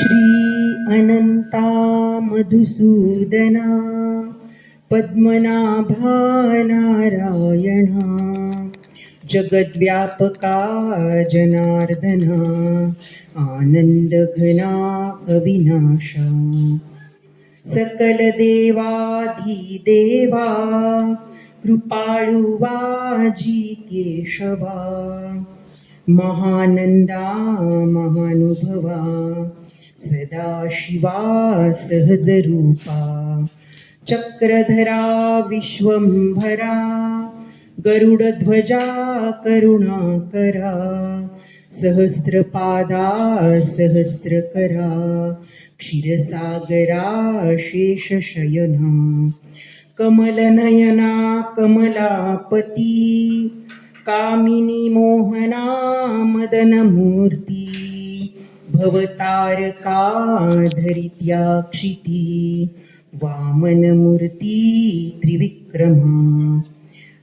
श्री अनंता मधुसूदना पद्मनाभा नारायणा जगद्व्यापका जनार्दना आनन्दघना अविनाशा सकलदेवाधिदेवा कृपाळुवाजी केशवा महानंदा महानुभवा सदाशिवा सहजरूपा। चक्रधरा विश्वंभरा। गरुडध्वजा करुणाकरा सहस्रपादा सहस्रकरा। क्षीरसागरा शेषशयना। कमलनयना कमलापती। कामिनी मोहना मदनमूर्ती। भवतारकाधरित्या क्षिती वामनमूर्ती त्रिविक्रमा।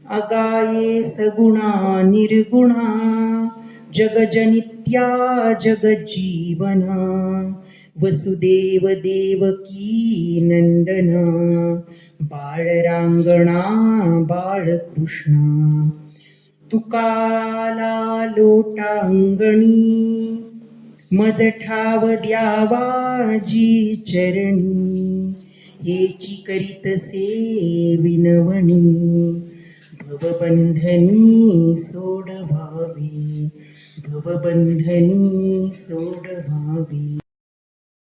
अगाये सगुणा निर्गुणा जगजनित्या जगज्जीवना। वसुदेव देवकी नंदना बाळरांगणा बाळकृष्णा। तुकाला लोटांगणी मज ठाव द्यावाजी चरणी. हेची करीतसे विनवणी. भवबंधनी सोडवावी. भवबंधनी सोडवावी.